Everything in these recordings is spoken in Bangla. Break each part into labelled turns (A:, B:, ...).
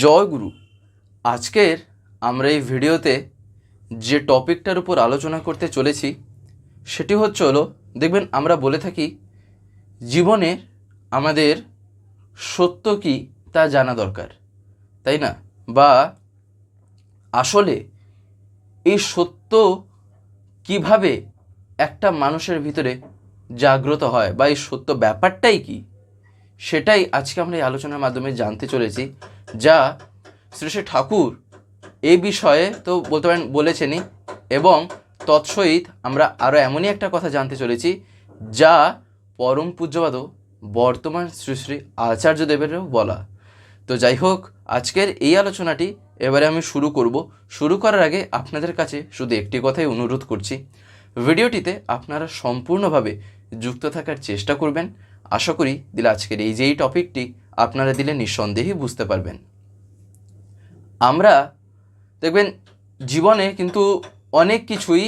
A: জয় গুরু। আজকের আমরা এই ভিডিওতে যে টপিকটার উপর আলোচনা করতে চলেছি, সেটি হচ্ছে হলো, দেখবেন আমরা বলে থাকি, জীবনে আমাদের সত্য কি তা জানা দরকার, তাই না? বা আসলে এই সত্য কীভাবে একটা মানুষের ভিতরে জাগ্রত হয় বা এই সত্য ব্যাপারটাই কি, সেটাই আজকে আমরা এই আলোচনার মাধ্যমে জানতে চলেছি। যা শ্রী শ্রী ঠাকুর এই বিষয়ে তো বলতে পারেন বলেছেনই এবং তৎসহিত আমরা আরও এমনই একটা কথা জানতে চলেছি, যা পরম পূজ্যবাদ বর্তমান শ্রী শ্রী আচার্যদেবেরও বলা। তো যাই হোক, আজকের এই আলোচনাটি এবারে আমি শুরু করব। শুরু করার আগে আপনাদের কাছে শুধু একটি কথাই অনুরোধ করছি। ভিডিওটিতে আপনারা সম্পূর্ণভাবে যুক্ত থাকার চেষ্টা করবেন। আশা করি দিলে আজকের এই যে এই টপিকটি আপনারা দিলে নিঃসন্দেহেই বুঝতে পারবেন। আমরা দেখবেন জীবনে কিন্তু অনেক কিছুই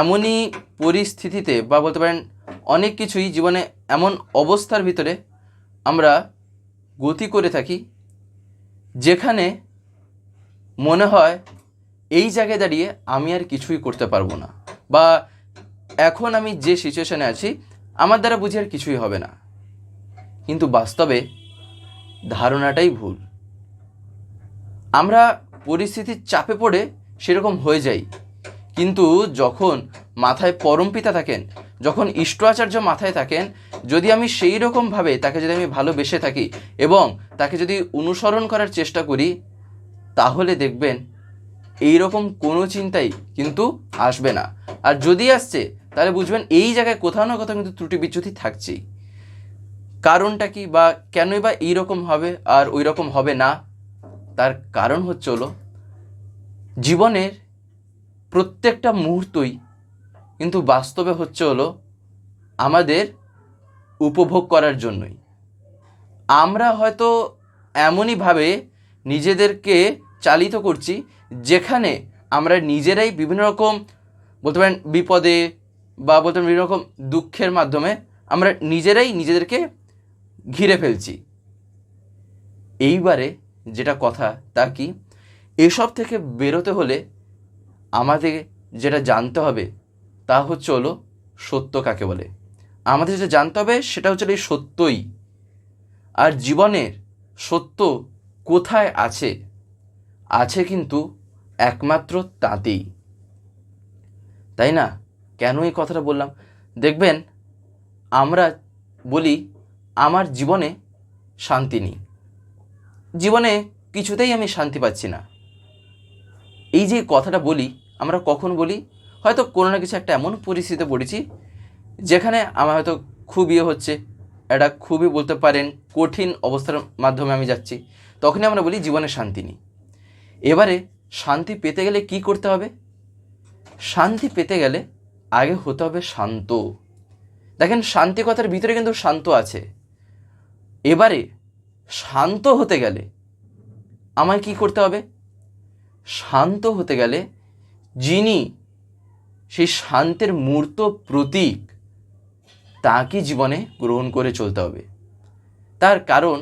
A: এমনই পরিস্থিতিতে বা বলতে পারেন অনেক কিছুই জীবনে এমন অবস্থার ভিতরে আমরা গতি করে থাকি, যেখানে মনে হয় এই জায়গায় দাঁড়িয়ে আমি আর কিছুই করতে পারব না বা এখন আমি যে সিচুয়েশানে আছি, আমার দ্বারা বুঝি আর কিছুই হবে না। কিন্তু বাস্তবে ধারণাটাই ভুল। আমরা পরিস্থিতির চাপে পড়ে সেরকম হয়ে যাই। কিন্তু যখন মাথায় পরম পিতা থাকেন, যখন ইষ্ট আচার্য মাথায় থাকেন, যদি আমি সেই রকমভাবে তাকে যদি আমি ভালোবেসে থাকি এবং তাকে যদি অনুসরণ করার চেষ্টা করি, তাহলে দেখবেন এই রকম কোনো চিন্তাই কিন্তু আসবে না। আর যদি আসছে, তাহলে বুঝবেন এই জায়গায় কোথাও না কোথাও কিন্তু ত্রুটি বিচ্যুতি থাকছেই। কারণটা কি বা কেনই বা এইরকম হবে আর ওই রকম হবে না? তার কারণ হচ্ছে হলো, জীবনের প্রত্যেকটা মুহূর্তই কিন্তু বাস্তবে হচ্ছে হলো আমাদের উপভোগ করার জন্যই। আমরা হয়তো এমনইভাবে নিজেদেরকে চালিত করছি যেখানে আমরা নিজেরাই বিভিন্ন রকম বলতে পারেন বিপদে বা বলতে পারেন বিভিন্ন রকম দুঃখের মাধ্যমে আমরা নিজেরাই নিজেদেরকে ঘিরে ফেলছি। এইবারে যেটা কথা, তা কি? এসব থেকে বেরোতে হলে আমাদের যেটা জানতে হবে, তা হচ্ছে হলো সত্য কাকে বলে। আমাদের যেটা জানতে হবে, সেটা হচ্ছে এই সত্যই। আর জীবনের সত্য কোথায় আছে? আছে কিন্তু একমাত্র তাঁতেই। তাই না? কেন এই কথাটা বললাম? দেখবেন, আমরা বলি আমার জীবনে শান্তি নেই। জীবনে কিছুতেই আমি শান্তি পাচ্ছি না। এই যে কথাটা বলি, আমরা কখন বলি? হয়তো কোনো না কিছু একটা এমন পরিস্থিতিতে পড়েছি, যেখানে আমার হয়তো খুব ইয়ে হচ্ছে একটা খুবই বলতে পারেন কঠিন অবস্থার মাধ্যমে আমি যাচ্ছি। তখনই আমরা বলি জীবনে শান্তি নেই। এবারে শান্তি পেতে গেলে কি করতে হবে? শান্তি পেতে গেলে আগে হতে হবে শান্ত। দেখেন শান্তি কথার ভিতরে কিন্তু শান্ত আছে। এবারে শান্ত হতে গেলে আমায় কি করতে হবে? শান্ত হতে গেলে যিনি সেই শান্তের মূর্ত প্রতীক, তাকে জীবনে গ্রহণ করে চলতে হবে। তার কারণ,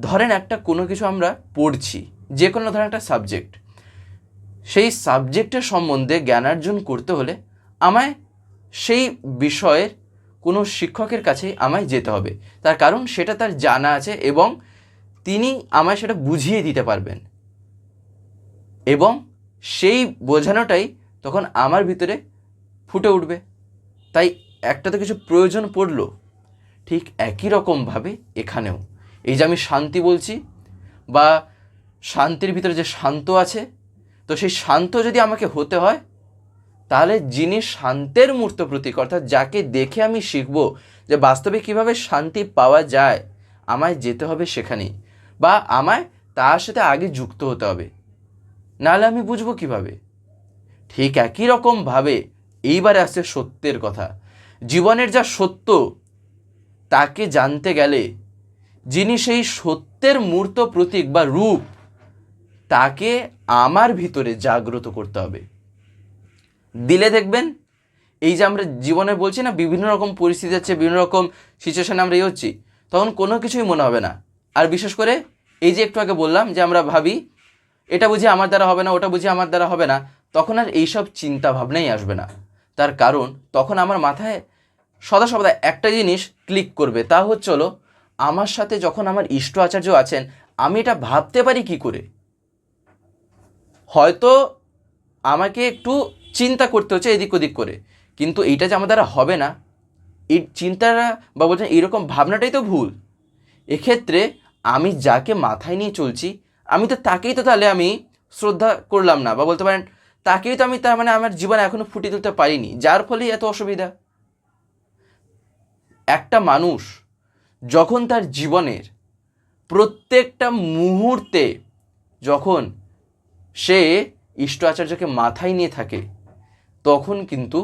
A: ধরেন একটা কোনো কিছু আমরা পড়ছি যে কোনো ধরেন একটা সাবজেক্ট সেই সাবজেক্টের সম্বন্ধে জ্ঞানার্জন করতে হলে আমায় সেই বিষয়ের কোনো শিক্ষকের কাছেই আমায় যেতে হবে। তার কারণ সেটা তার জানা আছে এবং তিনি আমায় সেটা বুঝিয়ে দিতে পারবেন। এবং সেই বোঝানোটাই তখন আমার ভিতরে ফুটে উঠবে। তাই একটা তো কিছু প্রয়োজন পড়ল। ঠিক একই রকমভাবে এখানেও। এই যে আমি শান্তি বলছি বা শান্তির ভিতরে যে শান্ত আছে, তো সেই শান্ত যদি আমাকে হতে হয় তাহলে যিনি শান্তের মূর্ত প্রতীক, অর্থাৎ যাকে দেখে আমি শিখব যে বাস্তবে কীভাবে শান্তি পাওয়া যায়, আমায় যেতে হবে সেখানে বা আমায় তার সাথে আগে যুক্ত হতে হবে, নাহলে আমি বুঝব কীভাবে? ঠিক একই রকমভাবে এইবারে আসছে সত্যের কথা। জীবনের যা সত্য, তাকে জানতে গেলে যিনি সেই সত্যের মূর্ত প্রতীক বা রূপ, তাকে আমার ভিতরে জাগ্রত করতে হবে। দিলে দেখবেন, এই যে আমরা জীবনে বলছি না, বিভিন্ন রকম পরিস্থিতি আছে বিভিন্ন রকম সিচুয়েশানে আমরা ইয়ে হচ্ছি, তখন কোনো কিছুই মনে হবে না। আর বিশেষ করে এই যে একটু আগে বললাম যে আমরা ভাবি, এটা বুঝি আমার দ্বারা হবে না, ওটা বুঝি আমার দ্বারা হবে না, তখন আর এইসব চিন্তা ভাবনাই আসবে না। তার কারণ, তখন আমার মাথায় সদা সদা একটা জিনিস ক্লিক করবে, তা হচ্ছে হলো, আমার সাথে যখন আমার ইষ্ট আচার্য আছেন, আমি এটা ভাবতে পারি কি করে? হয়তো আমাকে একটু চিন্তা করতে হচ্ছে এদিক ওদিক করে। কিন্তু এইটা যে আমার দ্বারা হবে না, এই চিন্তাটা বা বলছেন এইরকম ভাবনাটাই তো ভুল। এক্ষেত্রে আমি যাকে মাথায় নিয়ে চলছি, আমি তো তাকেই তো তাহলে আমি শ্রদ্ধা করলাম না বা বলতে পারেন তাকেই তো আমি তার মানে আমার জীবন এখনও ফুটিয়ে তুলতে পারিনি, যার ফলেই এত অসুবিধা। একটা মানুষ যখন তার জীবনের প্রত্যেকটা মুহূর্তে যখন সে ইষ্ট আচার্যকে মাথায় নিয়ে থাকে তখন কিন্তু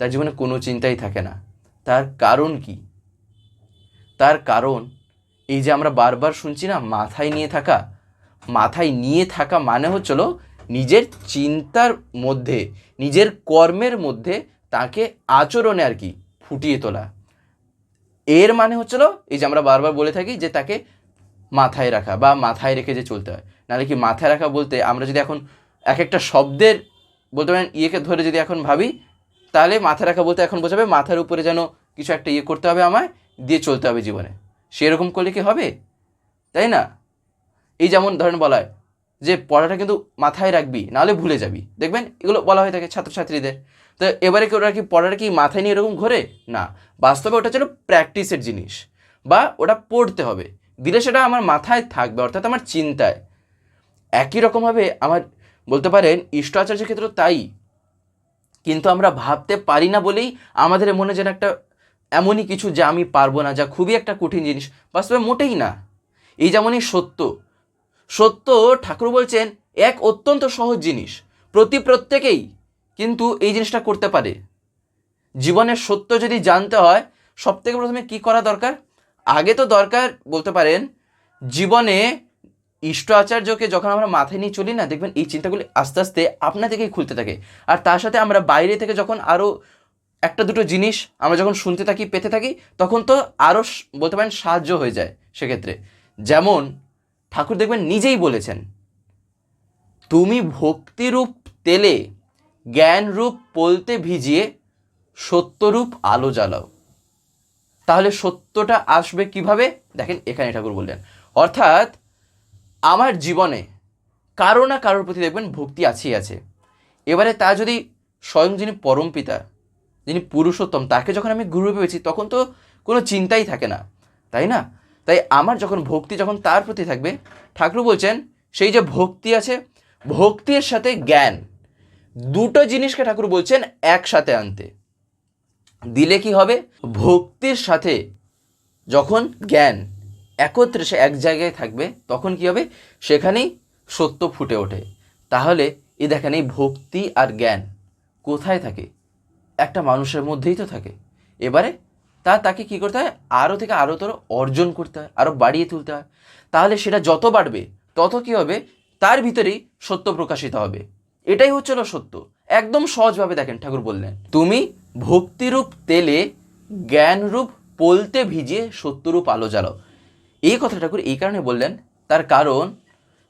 A: তার জীবনে কোনো চিন্তাই থাকে না। তার কারণ কি? তার কারণ এই যে আমরা বারবার শুনছি না, মাথায় নিয়ে থাকা, মাথায় নিয়ে থাকা মানে হচ্ছিল নিজের চিন্তার মধ্যে, নিজের কর্মের মধ্যে তাকে আচরণে আর কি ফুটিয়ে তোলা। এর মানে হচ্ছিল এই যে আমরা বারবার বলে থাকি যে তাকে মাথায় রাখা বা মাথায় রেখে যে চলতে হয়। নাহলে কি মাথায় রাখা বলতে আমরা যদি এখন এক একটা শব্দের বলতে পারেন, ইয়েকে ধরে যদি এখন ভাবি, তাহলে মাথায় রাখা বলতে এখন বোঝাবে মাথার উপরে যেন কিছু একটা ইয়ে করতে হবে আমায়, দিয়ে চলতে হবে জীবনে। সেরকম করলে কি হবে? তাই না? এই যেমন ধরেন বলা হয় যে পড়াটা কিন্তু মাথায় রাখবি, নাহলে ভুলে যাবি। দেখবেন এগুলো বলা হয়ে থাকে ছাত্রছাত্রীদের। তো এবারে কি ওরা কি পড়াটা কি মাথায় নিয়ে এরকম ঘোরে? না। বাস্তবে ওটা ছিল প্র্যাকটিসের জিনিস বা ওটা পড়তে হবে। দিলে সেটা আমার মাথায় থাকবে, অর্থাৎ আমার চিন্তায়। একই রকমভাবে আমার বলতে পারেন ইষ্ট আচার্যের ক্ষেত্রেও তাই। কিন্তু আমরা ভাবতে পারি না বলেই আমাদের মনে যেন একটা এমনই কিছু যা আমি পারব না, যা খুবই একটা কঠিন জিনিস। বাস্তবে মোটেই না। এই যেমনই সত্য। সত্য ঠাকুর বলছেন, এক অত্যন্ত সহজ জিনিস, প্রতি প্রত্যেকেই কিন্তু এই জিনিসটা করতে পারে। জীবনের সত্য যদি জানতে হয় সব থেকে প্রথমে কী করা দরকার? আগে তো দরকার বলতে পারেন, জীবনে ইষ্ট আচার্যকে যখন আমরা মাথায় নিয়ে চলি না, দেখবেন এই চিন্তাগুলি আস্তে আস্তে আপনা থেকেই খুলতে থাকে। আর তার সাথে আমরা বাইরে থেকে যখন আরও একটা দুটো জিনিস আমরা যখন শুনতে থাকি, পেতে থাকি, তখন তো আরও বলতে পারেন সাহায্য হয়ে যায় সেক্ষেত্রে। যেমন ঠাকুর দেখবেন নিজেই বলেছেন, তুমি ভক্তিরূপ তেলে জ্ঞানরূপ পলতে ভিজিয়ে সত্যরূপ আলো জ্বালাও। তাহলে সত্যটা আসবে কীভাবে? দেখেন এখানে ঠাকুর বললেন। অর্থাৎ আমার জীবনে কারও না কারোর প্রতি দেখবেন ভক্তি আছেই আছে। এবারে তা যদি স্বয়ং যিনি পরম পিতা, যিনি পুরুষোত্তম, তাকে যখন আমি গুরু পেয়েছি, তখন তো কোনো চিন্তাই থাকে না, তাই না? তাই আমার যখন ভক্তি, যখন তার প্রতি থাকবে, ঠাকুর বলছেন, সেই যে ভক্তি আছে, ভক্তির সাথে জ্ঞান, দুটো জিনিসকে ঠাকুর বলছেন একসাথে আনতে। দিলে কি হবে? ভক্তির সাথে যখন জ্ঞান একত্রে সে এক জায়গায় থাকবে, তখন কি হবে? সেখানেই সত্য ফুটে ওঠে। তাহলে এ দেখেন, এই ভক্তি আর জ্ঞান কোথায় থাকে? একটা মানুষের মধ্যেই তো থাকে। এবারে তা তাকে কি করতে হয়? আরও থেকে আরও তোর অর্জন করতে হয় আরও বাড়িয়ে তুলতে হয়। তাহলে সেটা যত বাড়বে, তত কি হবে? তার ভিতরেই সত্য প্রকাশিত হবে। এটাই হচ্ছিল সত্য। একদম সহজভাবে দেখেন, ঠাকুর বললেন, তুমি ভক্তিরূপ তেলে জ্ঞানরূপ পলতে ভিজিয়ে সত্যরূপ আলো জ্বালাও। এই কথা ঠাকুর এই কারণে বললেন, তার কারণ,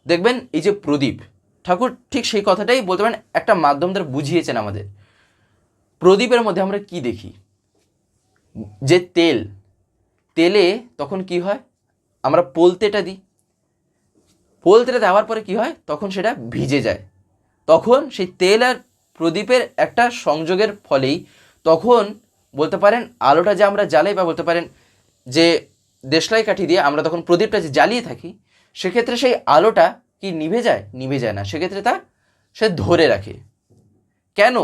A: দেখবেন এই যে প্রদীপ, ঠাকুর ঠিক সেই কথাটাই বলতে পারেন, একটা মাধ্যম দ্বারা বুঝিয়েছেন আমাদের। প্রদীপের মধ্যে আমরা কি দেখি? যে তেল, তেলে তখন কি হয়? আমরা পোলতেটা দিই। পোলতেটা দেওয়ার পরে কি হয়? তখন সেটা ভিজে যায়। তখন সেই তেল আর প্রদীপের একটা সংযোগের ফলেই তখন বলতে পারেন, আলোটা যে আমরা জ্বালাই বা বলতে পারেন যে দেশলাই কাঠি দিয়ে আমরা তখন প্রদীপটা যে জ্বালিয়ে থাকি, সেক্ষেত্রে সেই আলোটা কি নিভে যায়? নিভে যায় না। সেক্ষেত্রে তা সে ধরে রাখে। কেন?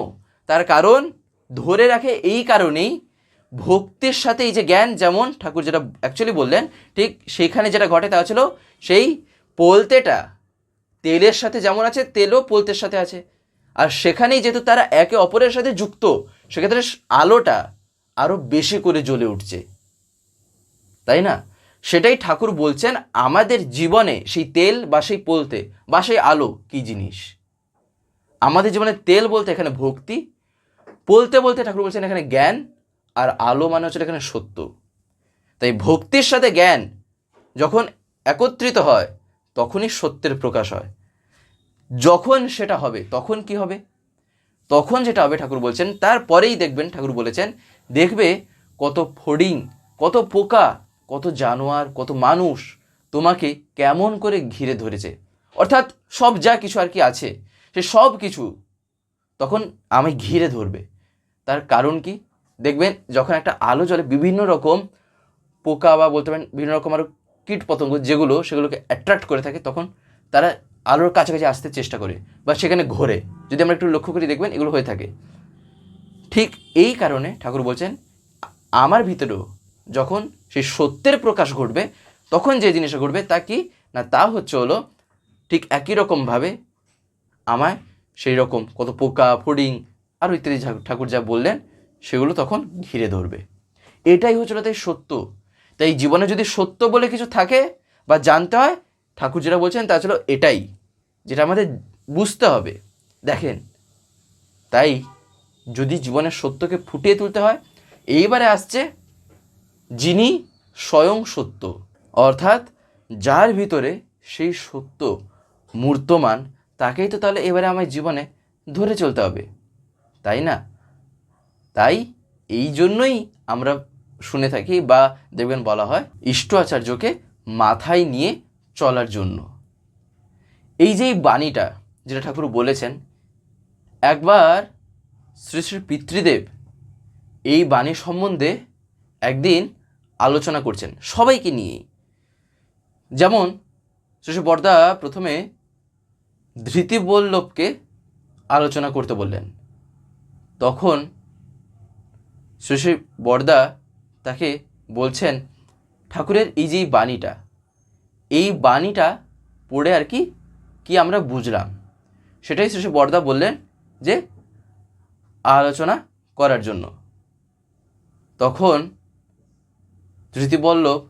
A: তার কারণ ধরে রাখে এই কারণেই ভক্তির সাথে এই যে জ্ঞান, যেমন ঠাকুর যেটা অ্যাকচুয়ালি বললেন, ঠিক সেইখানে যেটা ঘটে তা ছিল সেই পোলতেটা, তেলের সাথে যেমন আছে, তেলও পোলতের সাথে আছে। আর সেখানেই যেহেতু তারা একে অপরের সাথে যুক্ত, সেক্ষেত্রে আলোটা আরও বেশি করে জ্বলে উঠছে। তাই না? সেটাই ঠাকুর বলছেন, আমাদের জীবনে সেই তেল বা সেই পোলতে বা সেই আলো কি জিনিস? আমাদের জীবনে তেল বলতে এখানে ভক্তি বলতে বলতে ঠাকুর বলছেন এখানে জ্ঞান, আর আলো মানে হচ্ছে এখানে সত্য। তাই ভক্তির সাথে জ্ঞান যখন একত্রিত হয়, তখনই সত্যের প্রকাশ হয়। যখন সেটা হবে, তখন কি হবে? তখন যেটা হবে ঠাকুর বলছেন, তারপরেই দেখবেন ঠাকুর বলেছেন, দেখবে কত ফড়িং, কত পোকা কত জানোয়ার, কত মানুষ তোমাকে কেমন করে ঘিরে ধরেছে। অর্থাৎ সব যা কিছু আর কি আছে, সে সব কিছু তখন আমি ঘিরে ধরবে। তার কারণ কি? দেখবেন যখন একটা আলো জ্বলে বিভিন্ন রকম পোকা বা বলতে পারেন বিভিন্ন রকম আরও কীট পতঙ্গ যেগুলো, সেগুলোকে অ্যাট্রাক্ট করে থাকে, তখন তারা আলোর কাছাকাছি আসতে চেষ্টা করে বা সেখানে ঘোরে। যদি আমরা একটু লক্ষ্য করি দেখবেন এগুলো হয়ে থাকে। ঠিক এই কারণে ঠাকুর বলছেন আমার ভিতরেও যখন সেই সত্যের প্রকাশ ঘটবে, তখন যে জিনিসটা ঘটবে তা কি? না, তা হচ্ছে হলো ঠিক একই রকমভাবে আমায় সেই রকম কত পোকা ফড়িং আরও ইত্যাদি ঠাকুর যা বললেন, সেগুলো তখন ঘিরে ধরবে। এটাই হচ্ছিল তাই সত্য। তাই জীবনে যদি সত্য বলে কিছু থাকে বা জানতে হয়, ঠাকুর যেটা বলছেন তা ছিল এটাই, যেটা আমাদের বুঝতে হবে। দেখেন, তাই যদি জীবনের সত্যকে ফুটিয়ে তুলতে হয়, এইবারে আসছে যিনি স্বয়ং সত্য, অর্থাৎ যার ভিতরে সেই সত্য মূর্তমান, তাকেই তো তাহলে এবারে আমার জীবনে ধরে চলতে হবে। তাই না? তাই এই জন্যই আমরা শুনে থাকি বা দেখবেন বলা হয় ইষ্ট আচার্যকে মাথায় নিয়ে চলার জন্য। এই যে বাণীটা যেটা ঠাকুর বলেছেন, একবার শ্রী শ্রী পিতৃদেব এই বাণী সম্বন্ধে একদিন আলোচনা করছেন, সবাইকে নিয়েই। যেমন শ্রী বরদা প্রথমে ধৃতিবল্লভকে আলোচনা করতে বললেন। তখন শ্রী বরদা তাকে বলছেন, ঠাকুরের এই যে বাণীটা, এই বাণীটা পড়ে আর কি কি আমরা বুঝলাম? সেটাই শ্রী বর্দা বললেন যে, আলোচনা করার জন্য। তখন ধৃতিবল্লভ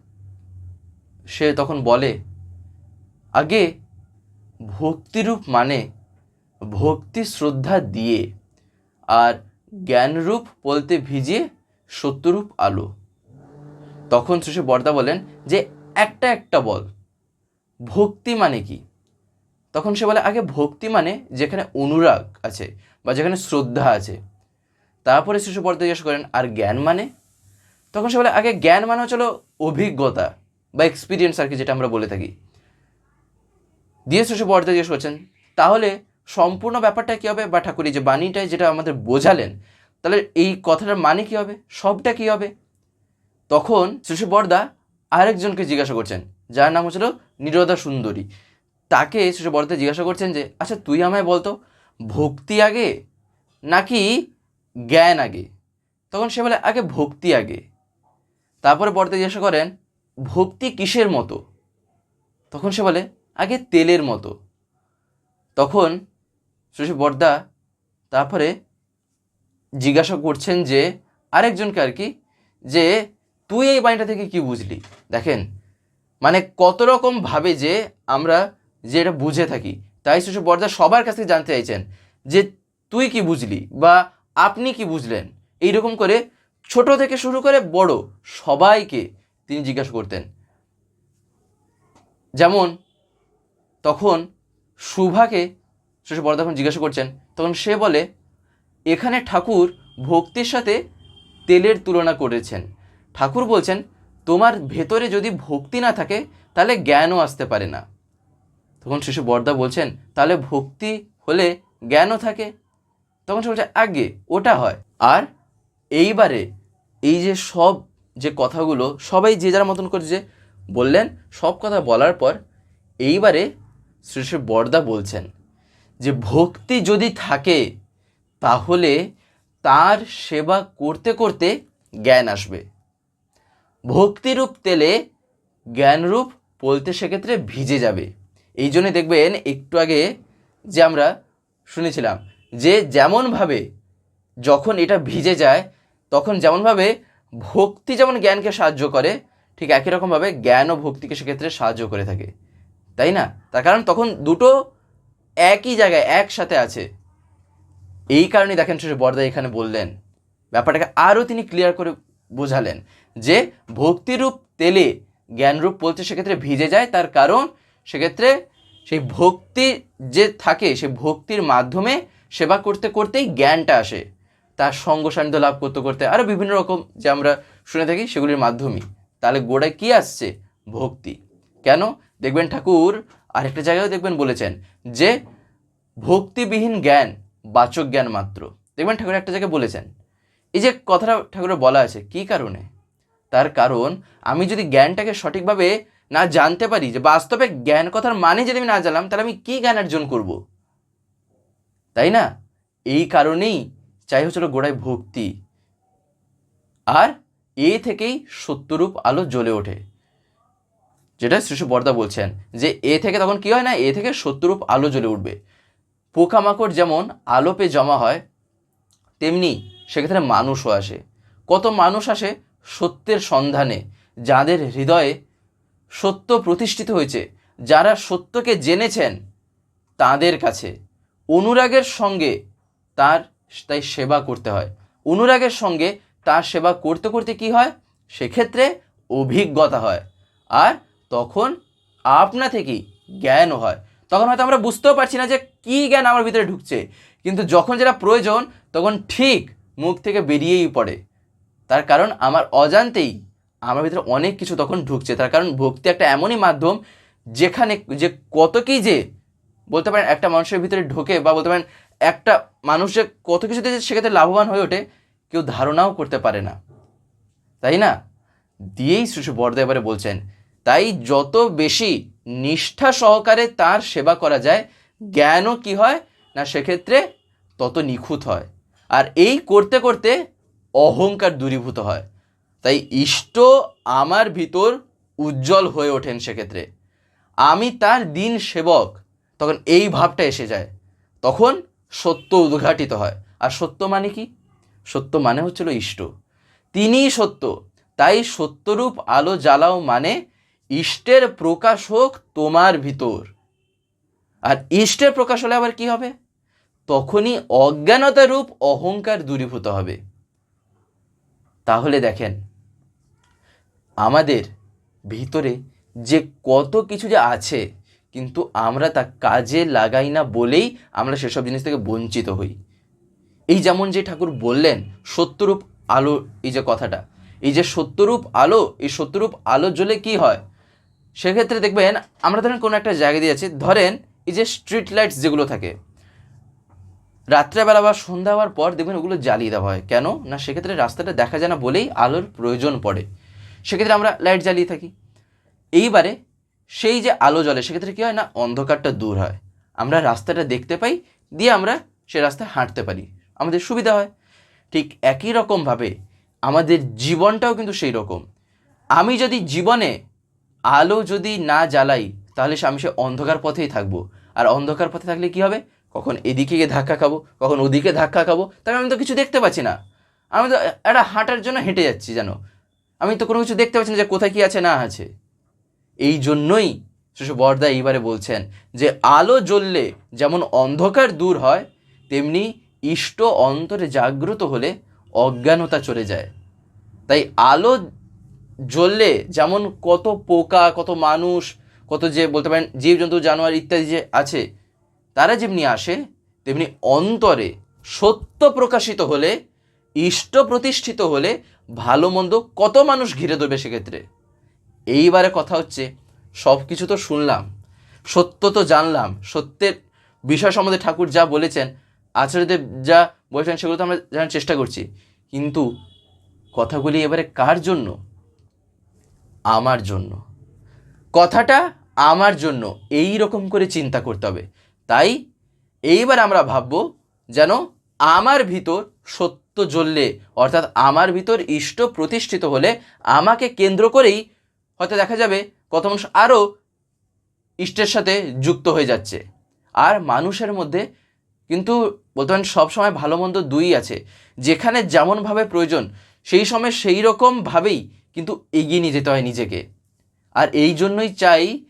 A: সে তখন বলে, আগে ভক্তিরূপ মানে ভক্তি শ্রদ্ধা দিয়ে আর জ্ঞানরূপ বলতে ভিজিয়ে সত্যরূপ আলো। তখন শ্রী বর্দা বলেন যে, একটা একটা বল। ভক্তি মানে কি? তখন সে বলে, আগে ভক্তি মানে যেখানে অনুরাগ আছে বা যেখানে শ্রদ্ধা আছে। তারপরে শিশু বর্দা জিজ্ঞেস করেন, আর জ্ঞান মানে? তখন সে বলে, আগে জ্ঞান মানে হচ্ছিল অভিজ্ঞতা বা এক্সপিরিয়েন্স আর কি, যেটা আমরা বলে থাকি। দিয়ে শিশু বর্দা জিজ্ঞেস করছেন তাহলে সম্পূর্ণ ব্যাপারটা কী হবে? বা ঠাকুর যে বাণীটাই যেটা আমাদের বোঝালেন, তাহলে এই কথাটার মানে কী হবে? সবটা কী হবে? তখন শিশু বর্দা আরেকজনকে জিজ্ঞাসা করছেন, যার নাম হচ্ছিল নিরোদা সুন্দরী। তাকে শিশু বর্দা জিজ্ঞাসা করছেন যে আচ্ছা তুই আমায় বলতো, ভক্তি আগে নাকি জ্ঞান আগে? তখন সে বলে, আগে ভক্তি আগে। তারপরে বর্দা জিজ্ঞাসা করেন, ভক্তি কিসের মতো? তখন সে বলে, আগে তেলের মতো। তখন শশী বর্দা তারপরে জিজ্ঞাসা করছেন যে, আরেকজনকে আর কি, যে তুই এই বাণীটা থেকে কি বুঝলি? দেখেন মানে কত রকম ভাবে যে আমরা যে এটা বুঝে থাকি। তাই শশী বর্দা সবার কাছ থেকে জানতে চাইছেন যে, তুই কি বুঝলি বা আপনি কি বুঝলেন? এইরকম করে ছোট থেকে শুরু করে বড় সবাইকে তিনি জিজ্ঞাসা করতেন। যেমন তখন সুভাকে শশী বড় যখন জিজ্ঞাসা করছেন, তখন সে বলে, এখানে ঠাকুর ভক্তির সাথে তেলের তুলনা করেছেন। ঠাকুর বলছেন, তোমার ভেতরে যদি ভক্তি না থাকে, তাহলে জ্ঞানও আসতে পারে না। তখন শিশু বর্দা বলছেন, তাহলে ভক্তি হলে জ্ঞানও থাকে? তখন সে বলছে, আগে ওটা হয়। আর এইবারে এই যে সব যে কথাগুলো, সবাই যে যার মতন করে যে বললেন, সব কথা বলার পর এইবারে শ্রী শ্রী বর্দা বলছেন যে, ভক্তি যদি থাকে, তাহলে তার সেবা করতে করতে জ্ঞান আসবে। ভক্তিরূপ তেলে জ্ঞানরূপ বলতে সেক্ষেত্রে ভিজে যাবে। এই জন্যে দেখবেন, একটু আগে যে আমরা শুনেছিলাম যে, যেমনভাবে যখন এটা ভিজে যায় তখন যেমনভাবে ভক্তি যেমন জ্ঞানকে সাহায্য করে, ঠিক একই রকমভাবে জ্ঞান ও ভক্তিকে সেক্ষেত্রে সাহায্য করে থাকে। তাই না? তার কারণ তখন দুটো একই জায়গায় একসাথে আছে। এই কারণে দেখেন শেষে বর্দা এখানে বললেন, ব্যাপারটাকে আরও তিনি ক্লিয়ার করে বোঝালেন যে ভক্তিরূপ তেলে জ্ঞানরূপ বলতে সেক্ষেত্রে ভিজে যায়, তার কারণ সেক্ষেত্রে সেই ভক্তি যে থাকে, সেই ভক্তির মাধ্যমে সেবা করতে করতেই জ্ঞানটা আসে। তার সঙ্গ সান্নিধ্য লাভ করতে করতে আরও বিভিন্ন রকম যে আমরা শুনে থাকি সেগুলির মাধ্যমে। তাহলে গোড়ায় কি আসছে? ভক্তি। কেন? দেখবেন ঠাকুর আরেকটা জায়গায় দেখবেন বলেছেন যে ভক্তিবিহীন জ্ঞান বাচক জ্ঞান মাত্র। দেখবেন ঠাকুর একটা জায়গায় বলেছেন। এই যে কথাটা ঠাকুরের বলা আছে, কি কারণে? তার কারণ, আমি যদি জ্ঞানটাকে সঠিকভাবে না জানতে পারি, যে বাস্তবে জ্ঞান কথার মানে যদি আমি না জানলাম, তাহলে আমি কি জ্ঞান অর্জন করব? তাই না? এই কারণেই চাই হচ্ছিল গোড়ায় ভক্তি। আর এ থেকেই সত্যরূপ আলো জ্বলে ওঠে। যেটা শ্রীশু বর্দা বলছেন যে, এ থেকে তখন কি হয় না, এ থেকে সত্যরূপ আলো জ্বলে উঠবে। পোকামাকড় যেমন আলোপে জমা হয়, তেমনি সেক্ষেত্রে মানুষও আসে। কত মানুষ আসে সত্যের সন্ধানে, যাদের হৃদয়ে সত্য প্রতিষ্ঠিত হয়েছে, যারা সত্যকে জেনেছেন তাদের কাছে। অনুরাগের সঙ্গে তার তাই সেবা করতে হয়। অনুরাগের সঙ্গে তার সেবা করতে করতে কি হয়? সেক্ষেত্রে অভিজ্ঞতা হয়। আর তখন আপনা থেকেই জ্ঞানও হয়। তখন হয়তো আমরা বুঝতেও পারছি না যে কী জ্ঞান আমার ভিতরে ঢুকছে। কিন্তু যখন যেটা প্রয়োজন, তখন ঠিক মুখ থেকে বেরিয়েই পড়ে। তার কারণ আমার অজান্তেই আমার ভিতরে অনেক কিছু তখন ঢুকছে। তার কারণ ভক্তি একটা এমনই মাধ্যম যেখানে যে কত কি যে বলতে পারেন একটা মানুষের ভিতরে ঢোকে বা বলতে পারেন একটা মানুষ কত কিছুতে যে সেক্ষেত্রে লাভবান হয়ে ওঠে, কেউ ধারণাও করতে পারে না। তাই না? দিয়েই শিশু বর্দা এবারে বলছেন, তাই যত বেশি নিষ্ঠা সহকারে তার সেবা করা যায়, জ্ঞানও কি হয়? না, সেক্ষেত্রে তত নিখুঁত হয়। আর এই করতে করতে অহংকার দূরীভূত হয়। তাই ইষ্ট আমার ভিতর উজ্জ্বল হয়ে ওঠেন সেক্ষেত্রে। আমি তার দিন সেবক। তখন এই ভাবটা এসে যায়। তখন সত্য উদ্ঘাটিত হয়। আর সত্য মানে কি? সত্য মানে হচ্ছিল ইষ্ট। তিনিই সত্য, তাই সত্যরূপ আলো জ্বালাও মানে ইষ্টের প্রকাশ হোক তোমার ভিতর। আর ইষ্টের প্রকাশ হলে আবার কি হবে? তখনই অজ্ঞানতা রূপ অহংকার দূরীভূত হবে। তাহলে দেখেন, আমাদের ভিতরে যে কত কিছু যে আছে কিন্তু আমরা তা কাজে লাগাই না বলেই আমরা সেসব জিনিস থেকে বঞ্চিত হই। এই যেমন যে ঠাকুর বললেন, সত্যরূপ আলো, এই যে কথাটা, এই যে সত্যরূপ আলো, এই সত্যরূপ আলো জ্বলে কি হয়? সেক্ষেত্রে দেখবেন, আমরা ধরেন কোনো একটা জায়গা দিয়ে আছি ধরেন এই যে স্ট্রিট লাইটস যেগুলো থাকে, রাত্রেবেলা বা সন্ধ্যা হওয়ার পর দেখবেন ওগুলো জ্বালিয়ে দেওয়া হয়। কেন? না, সেক্ষেত্রে রাস্তাটা দেখা যায় না বলেই আলোর প্রয়োজন পড়ে। সেক্ষেত্রে আমরা লাইট জ্বালিয়ে থাকি। এইবারে সেই যে আলো জ্বলে সেক্ষেত্রে কী হয় না, অন্ধকারটা দূর হয়। আমরা রাস্তাটা দেখতে পাই, দিয়ে আমরা সে রাস্তায় হাঁটতে পারি। আমাদের সুবিধা হয়। ঠিক একই রকমভাবে আমাদের জীবনটাও কিন্তু সেই রকম। আমি যদি জীবনে আলো যদি না জ্বালাই, তাহলে আমি সে অন্ধকার পথেই থাকব। আর অন্ধকার পথে থাকলে কি হবে? কখন এদিকে গিয়ে ধাক্কা খাব, কখন ওদিকে ধাক্কা খাব তাহলে আমি তো কিছু দেখতে পাচ্ছি না। আমি তো একটা হাঁটার জন্য হেঁটে যাচ্ছি যেন আমি তো কোনো কিছু দেখতে পাচ্ছি না যে কোথায় কী আছে, না আছে। এই জন্যই শিশু বর্দা এইবারে বলছেন যে আলো জ্বললে যেমন অন্ধকার দূর হয়, তেমনি ইষ্ট অন্তরে জাগ্রত হলে অজ্ঞানতা চলে যায়। তাই আলো জ্বললে যেমন কত পোকা, কত মানুষ, কত যে বলতে পারেন জীবজন্তু, জানোয়ার ইত্যাদি যে আছে, তারা যেমনি আসে, তেমনি অন্তরে সত্য প্রকাশিত হলে, ইষ্ট প্রতিষ্ঠিত হলে ভালো মন্দ কত মানুষ ঘিরে ধরবে সেক্ষেত্রে? এইবারে কথা হচ্ছে সব কিছু তো শুনলাম, সত্য তো জানলাম, সত্যের বিষয় সম্বন্ধে ঠাকুর যা বলেছেন, আচার্যদেব যা বলেছেন সেগুলো তো আমরা জানার চেষ্টা করছি। কিন্তু কথাগুলি এবারে কার জন্য? আমার জন্য। কথাটা আমার জন্য, এই রকম করে চিন্তা করতে হবে। তাই এইবার আমরা ভাববো যেন আমার ভিতর সত্য জ্বললে, অর্থাৎ আমার ভিতর ইষ্ট প্রতিষ্ঠিত হলে আমাকে কেন্দ্র করেই হয়তো দেখা যাবে কত মানুষ আরও ইষ্টের সাথে যুক্ত হয়ে যাচ্ছে। আর মানুষের মধ্যে কিন্তু বলতে পারেন সবসময় ভালো মন্দ দুই আছে। যেখানে যেমনভাবে প্রয়োজন, সেই সময় সেই রকমভাবেই কিন্তু এগিয়ে নিয়ে যেতে হয় নিজেকে। আর এই জন্যই চাই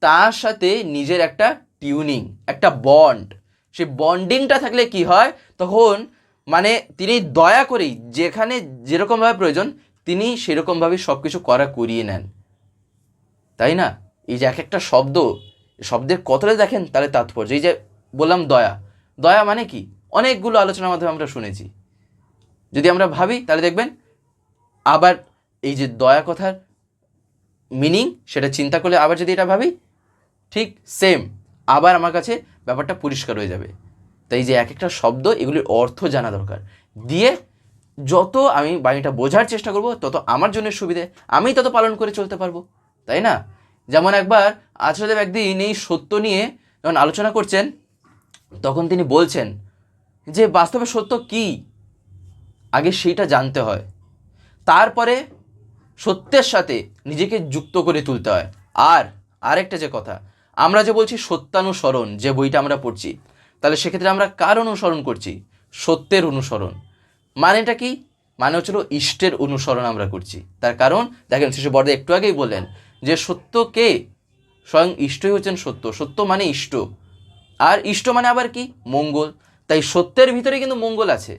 A: তার সাথে নিজের একটা টিউনিং, একটা বন্ড। সেই বন্ডিংটা থাকলে কি হয়? তখন মানে তিনি দয়া করেই যেখানে যেরকমভাবে প্রয়োজন, তিনি সেরকমভাবে সব কিছু করা করিয়ে নেন। তাই না? এই যে এক একটা শব্দ, শব্দের কতটা দেখেন, তাহলে তাৎপর্য। এই যে বললাম দয়া। দয়া মানে কি? অনেকগুলো আলোচনার মাধ্যমে আমরা শুনেছি। যদি আমরা ভাবি, তাহলে দেখবেন, আবার এই যে দয়া কথার মিনিং সেটা চিন্তা করলে আবার যদি এটা ভাবি, ঠিক সেম আবার আমার কাছে ব্যাপারটা পরিষ্কার হয়ে যাবে। তাই যে এক একটা শব্দ, এগুলির অর্থ জানা দরকার। দিয়ে যত আমি বাণীটা বোঝার চেষ্টা করব, তত আমার জন্য সুবিধে, আমি তত পালন করে চলতে পারব। তাই না? যেমন একবার আচার্যদেব একদিন এই সত্য নিয়ে যখন আলোচনা করছেন, তখন তিনি বলছেন যে বাস্তবে সত্য কি? আগে সেইটা জানতে হয়। তারপরে সত্যের সাথে নিজেকে যুক্ত করে তুলতে হয়। আর আরেকটা যে কথা, আমরা যে বলছি সত্যানুসরণ, যে বইটা আমরা পড়ছি, তাহলে সেক্ষেত্রে আমরা কার অনুসরণ করছি? সত্যের অনুসরণ। মানেটা কি? মানে হচ্ছিল ইষ্টের অনুসরণ আমরা করছি। তার কারণ, দেখেন শিশু বর্দা একটু আগেই বললেন যে সত্য কে স্বয়ং ইষ্টই হচ্ছেন সত্য। সত্য মানে ইষ্ট। আর ইষ্ট মানে আবার কি? মঙ্গল। তাই সত্যের ভিতরে কিন্তু মঙ্গল আছে।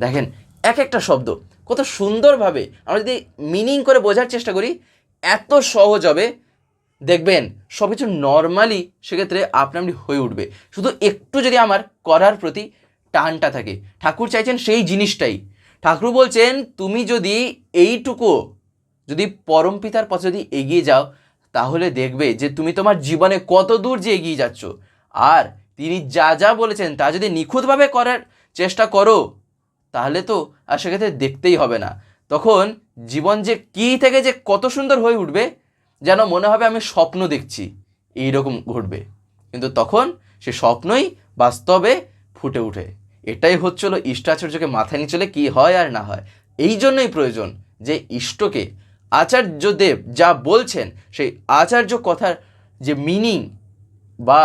A: দেখেন, এক একটা শব্দ কত সুন্দরভাবে আমরা যদি মিনিং করে বোঝার চেষ্টা করি, এত সহজ হবে। দেখবেন, সব কিছু নর্মালি সেক্ষেত্রে আপনা আপনি হয়ে উঠবে। শুধু একটু যদি আমার করার প্রতি টানটা থাকে। ঠাকুর চাইছেন সেই জিনিসটাই। ঠাকুর বলছেন, তুমি যদি এইটুকু যদি পরম পিতার পথে যদি এগিয়ে যাও, তাহলে দেখবে যে তুমি তোমার জীবনে কত দূর যে এগিয়ে যাচ্ছ। আর তিনি যা যা বলেছেন, তা যদি নিখুঁতভাবে করার চেষ্টা করো, তাহলে তো আর সেক্ষেত্রে দেখতেই হবে না। তখন জীবন যে কী থেকে যে কত সুন্দর হয়ে উঠবে, যেন মনে হবে আমি স্বপ্ন দেখছি এই রকম ঘটবে। কিন্তু তখন সে স্বপ্নই বাস্তবে ফুটে উঠে এটাই হচ্ছিল ইষ্টাচার্যকে মাথায় নিয়ে চলে কী হয় আর না হয়। এই জন্যই প্রয়োজন যে ইষ্টকে আচার্যদেব যা বলছেন, সেই আচার্য কথার যে মিনিং বা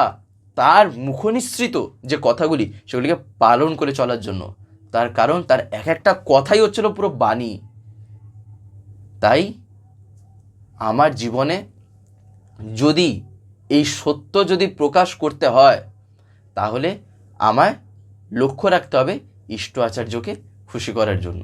A: তার মুখনিসৃত যে কথাগুলি, সেগুলিকে পালন করে চলার জন্য, তার কারণ, তার এক একটা কথাই হচ্ছিল পুরো বাণী। তাই আমার জীবনে যদি এই সত্য যদি প্রকাশ করতে হয়, তাহলে আমায় লক্ষ্য রাখতে হবে ইষ্ট আচার্যকে খুশি করার জন্য।